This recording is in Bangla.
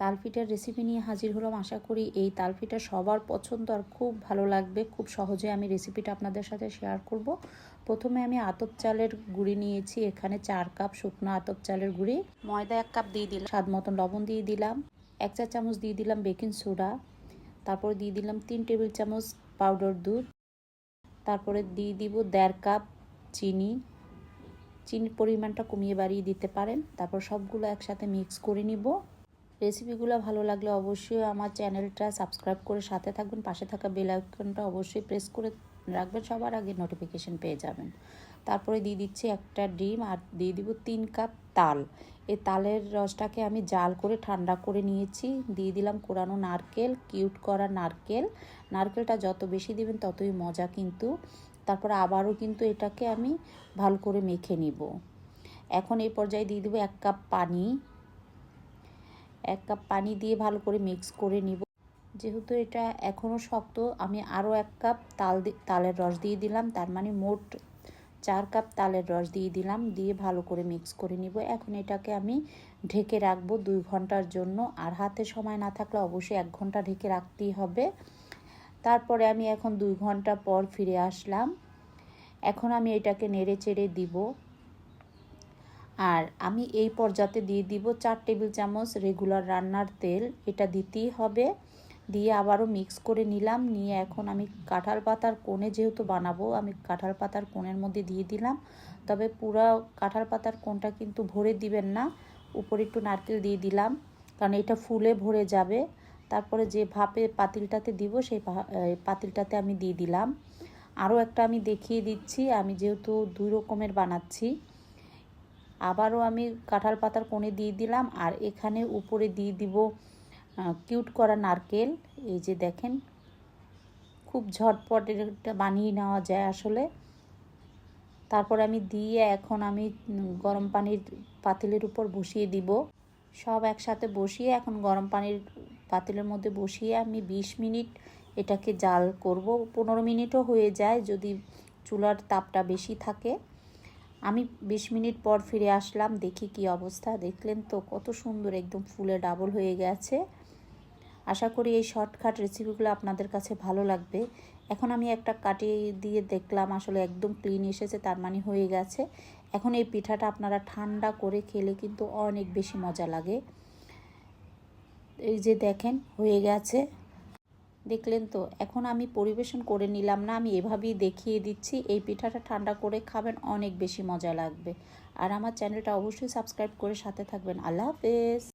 তালপিঠার রেসিপি নিয়ে হাজির হলাম। আশা করি এই তালপিঠা সবার পছন্দ আর খুব ভালো লাগবে। খুব সহজে আমি রেসিপিটা আপনাদের সাথে শেয়ার করব। প্রথমে আমি আতপ চালের গুঁড়ি নিয়েছি। এখানে চার কাপ শুকনো আতপ চালের গুঁড়ি। ময়দা এক কাপ দিয়ে দিলাম। স্বাদ মতন লবণ দিয়ে দিলাম। এক চা চামচ দিয়ে দিলাম বেকিং সোডা তারপরে দিয়ে দিলাম তিন টেবিল চামচ পাউডার দুধ। তারপরে দিয়ে দিব দেড় কাপ চিনি। চিনির পরিমাণটা কমিয়ে বাড়িয়ে দিতে পারেন। তারপর সবগুলো একসাথে মিক্স করে নিব। রেসিপিগুলো ভালো লাগলে অবশ্যই আমার চ্যানেলটা সাবস্ক্রাইব করে সাথে থাকবেন পাশে থাকা বেল আইকনটা অবশ্যই প্রেস করে রাখবেন, সবার আগে নোটিফিকেশন পেয়ে যাবেন। তারপরে দিয়ে দিচ্ছি একটা ডিম আর দিয়ে দিব তিন কাপ তাল। এই তালের রসটাকে আমি জাল করে ঠান্ডা করে নিয়েছি, দিয়ে দিলাম কোরানো নারকেল, কিউট করা নারকেল। নারকেলটা যত বেশি দিবেন ততই মজা কিন্তু। তারপর আবারও কিন্তু এটাকে আমি ভালো করে মেখে নিব। এখন এই পর্যায়ে দিয়ে দেবো এক কাপ পানি। এক কাপ পানি দিয়ে ভালো করে মিক্স করে নিব। যেহেতু এটা এখনও শক্ত, আমি আরও এক কাপ তাল তালের রস দিয়ে দিলাম। তার মানে মোট চার কাপ তালের রস দিয়ে দিলাম, দিয়ে ভালো করে মিক্স করে নিব। এখন এটাকে আমি ঢেকে রাখব দুই ঘণ্টার জন্য। আর হাতে সময় না থাকলে অবশ্যই এক ঘণ্টা ঢেকে রাখতেই হবে। তারপরে আমি এখন দুই ঘণ্টা পর ফিরে আসলাম। এখন আমি এটাকে নেড়ে চেড়ে দিব। আর আমি এই পর্যাতে দিয়ে দিব চার টেবিল চামচ রেগুলার রান্নার তেল। এটা দিতেই হবে। দিয়ে আবারও মিক্স করে নিলাম। নিয়ে এখন আমি কাঁঠাল পাতার কোণে যেহেতু বানাবো, আমি কাঁঠাল পাতার কোণের মধ্যে দিয়ে দিলাম। তবে পুরো কাঁঠাল পাতার কোণটা কিন্তু ভরে দিবেন না। উপরে একটু নারকেল দিয়ে দিলাম, কারণ এটা ফুলে ভরে যাবে। তারপরে যে ভাপে পাতিলটাতে দিব, সেই পাতিলটাতে আমি দিয়ে দিলাম। আরও একটা আমি দেখিয়ে দিচ্ছি। আমি যেহেতু দুই রকমের বানাচ্ছি। আবারও আমি কাঁঠাল পাতার কোণে দিয়ে দিলাম আর এখানে উপরে দিয়ে দিব কিউট করা নারকেল। এই যে দেখেন, খুব ঝটপট এটা বানিয়ে নেওয়া যায় আসলে। তারপর আমি দিয়ে এখন আমি গরম পানির পাতিলের উপর বসিয়ে দিব। সব একসাথে বসিয়ে এখন গরম পানির পাতিলের মধ্যে বসিয়ে আমি ২০ মিনিট এটাকে জাল করব। পনেরো মিনিটও হয়ে যায় যদি চুলার তাপটা বেশি থাকে। আমি বিশ মিনিট পর ফিরে আসলাম, দেখি কি অবস্থা। দেখলেন তো কত সুন্দর একদম ফুলে ডাবল হয়ে গেছে। আশা করি এই শর্টকাট রেসিপিগুলো আপনাদের কাছে ভালো লাগবে। এখন আমি একটা কাটিয়ে দিয়ে দেখলাম, আসলে একদম ক্লিন এসেছে, তার মানে হয়ে গেছে। এখন এই পিঠাটা আপনারা ঠান্ডা করে খেলে কিন্তু অনেক বেশি মজা লাগে। এই যে দেখেন, হয়ে গেছে। দেখলেন তো, এখন আমি পরিবেশন করে নিলাম না, আমি এভাবেই দেখিয়ে দিচ্ছি, এই পিঠাটা ঠান্ডা করে খাবেন, অনেক বেশি মজা লাগবে। আর আমার চ্যানেলটা অবশ্যই সাবস্ক্রাইব করে সাথে থাকবেন। আল্লাহ হাফেজ।